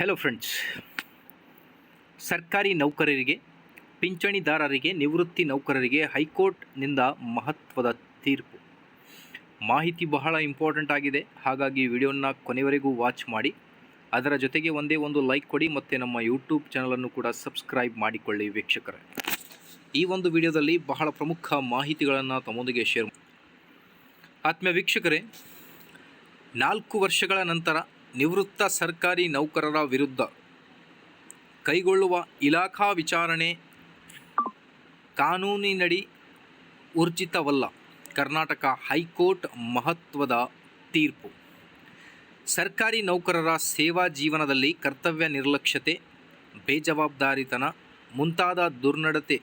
Hello friends ಸರ್ಕಾರಿ ನೌಕರರಿಗೆ, ಪಿಂಚಣಿದಾರರಿಗೆ, ನಿವೃತ್ತಿ ನೌಕರರಿಗೆ ಹೈಕೋರ್ಟ್ನಿಂದ ಮಹತ್ವದ ತೀರ್ಪು. ಮಾಹಿತಿ ಬಹಳ ಇಂಪಾರ್ಟೆಂಟ್ ಆಗಿದೆ. ಹಾಗಾಗಿ ವಿಡಿಯೋನ ಕೊನೆವರೆಗೂ ವಾಚ್ ಮಾಡಿ. ಅದರ ಜೊತೆಗೆ ಒಂದೇ ಒಂದು ಲೈಕ್ ಕೊಡಿ ಮತ್ತು ನಮ್ಮ ಯೂಟ್ಯೂಬ್ ಚಾನಲನ್ನು ಕೂಡ ಸಬ್ಸ್ಕ್ರೈಬ್ ಮಾಡಿಕೊಳ್ಳಿ ವೀಕ್ಷಕರೇ. ಈ ಒಂದು ವಿಡಿಯೋದಲ್ಲಿ ಬಹಳ ಪ್ರಮುಖ ಮಾಹಿತಿಗಳನ್ನು ತಮ್ಮೊಂದಿಗೆ ಶೇರ್ ಆತ್ಮೀಯ ವೀಕ್ಷಕರೇ, ನಾಲ್ಕು ವರ್ಷಗಳ ನಂತರ ನಿವೃತ್ತ ಸರ್ಕಾರಿ ನೌಕರರ ವಿರುದ್ಧ ಕೈಗೊಳ್ಳುವ ಇಲಾಖಾ ವಿಚಾರಣೆ ಕಾನೂನಿನಡಿ ಊರ್ಜಿತವಲ್ಲ. ಕರ್ನಾಟಕ ಹೈಕೋರ್ಟ್ ಮಹತ್ವದ ತೀರ್ಪು. ಸರ್ಕಾರಿ ನೌಕರರ ಸೇವಾ ಜೀವನದಲ್ಲಿ ಕರ್ತವ್ಯ ನಿರ್ಲಕ್ಷ್ಯತೆ, ಬೇಜವಾಬ್ದಾರಿತನ, ಮುಂತಾದ ದುರ್ನಡತೆ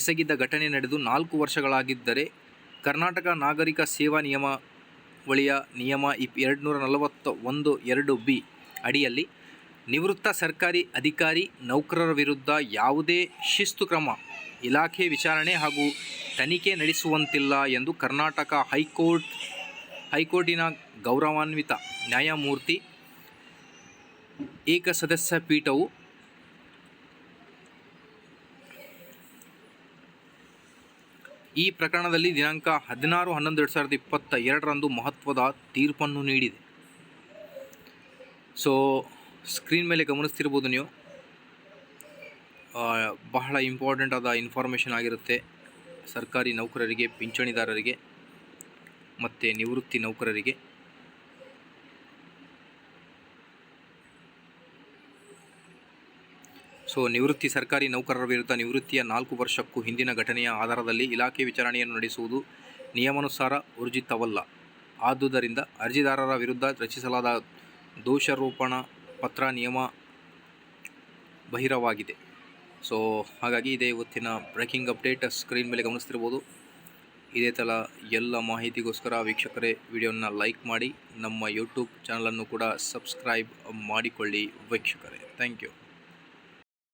ಎಸಗಿದ ಘಟನೆ ನಡೆದು ನಾಲ್ಕು ವರ್ಷಗಳಾಗಿದ್ದರೆ ಕರ್ನಾಟಕ ನಾಗರಿಕ ಸೇವಾ ನಿಯಮಾವಳಿಯ ನಿಯಮ ಇಪ್ ಎರಡುನೂರ ನಲವತ್ತ ಒಂದು ಎರಡು ಬಿ ಅಡಿಯಲ್ಲಿ ನಿವೃತ್ತ ಸರ್ಕಾರಿ ಅಧಿಕಾರಿ ನೌಕರರ ವಿರುದ್ಧ ಯಾವುದೇ ಶಿಸ್ತು ಕ್ರಮ, ಇಲಾಖೆ ವಿಚಾರಣೆ ಹಾಗೂ ತನಿಖೆ ನಡೆಸುವಂತಿಲ್ಲ ಎಂದು ಕರ್ನಾಟಕ ಹೈಕೋರ್ಟ್, ಹೈಕೋರ್ಟಿನ ಗೌರವಾನ್ವಿತ ನ್ಯಾಯಮೂರ್ತಿ ಏಕಸದಸ್ಯ ಪೀಠವು ಈ ಪ್ರಕರಣದಲ್ಲಿ ದಿನಾಂಕ ಹದಿನಾರು ಹನ್ನೊಂದು ಎರಡು ಸಾವಿರದ ಇಪ್ಪತ್ತ ಎರಡರಂದು ಮಹತ್ವದ ತೀರ್ಪನ್ನು ನೀಡಿದೆ. ಸೊ ಸ್ಕ್ರೀನ್ ಮೇಲೆ ಗಮನಿಸ್ತಿರ್ಬೋದು ನೀವು. ಬಹಳ ಇಂಪಾರ್ಟೆಂಟ್ ಆದ ಇನ್ಫಾರ್ಮೇಷನ್ ಆಗಿರುತ್ತೆ ಸರ್ಕಾರಿ ನೌಕರರಿಗೆ, ಪಿಂಚಣಿದಾರರಿಗೆ, ಮತ್ತು ನಿವೃತ್ತಿ ನೌಕರರಿಗೆ. ಸೊ ನಿವೃತ್ತಿ ಸರ್ಕಾರಿ ನೌಕರರ ವಿರುದ್ಧ ನಿವೃತ್ತಿಯ ನಾಲ್ಕು ವರ್ಷಕ್ಕೂ ಹಿಂದಿನ ಘಟನೆಯ ಆಧಾರದಲ್ಲಿ ಇಲಾಖೆ ವಿಚಾರಣೆಯನ್ನು ನಡೆಸುವುದು ನಿಯಮಾನುಸಾರ ಊರ್ಜಿತವಲ್ಲ ಆದುದರಿಂದ ಅರ್ಜಿದಾರರ ವಿರುದ್ಧ ರಚಿಸಲಾದ ದೋಷಾರೋಪಣಾ ಪತ್ರ ನಿಯಮ ಬಹಿರವಾಗಿದೆ. ಸೊ ಹಾಗಾಗಿ ಇದೇ ಇವತ್ತಿನ ಬ್ರೇಕಿಂಗ್ ಅಪ್ಡೇಟ್ ಸ್ಕ್ರೀನ್ ಮೇಲೆ ಗಮನಿಸ್ತಿರ್ಬೋದು. ಇದೇ ಥರ ಎಲ್ಲ ಮಾಹಿತಿಗೋಸ್ಕರ ವೀಕ್ಷಕರೇ ವಿಡಿಯೋನ ಲೈಕ್ ಮಾಡಿ ನಮ್ಮ ಯೂಟ್ಯೂಬ್ ಚಾನಲನ್ನು ಕೂಡ ಸಬ್ಸ್ಕ್ರೈಬ್ ಮಾಡಿಕೊಳ್ಳಿ ವೀಕ್ಷಕರೇ. Thank you.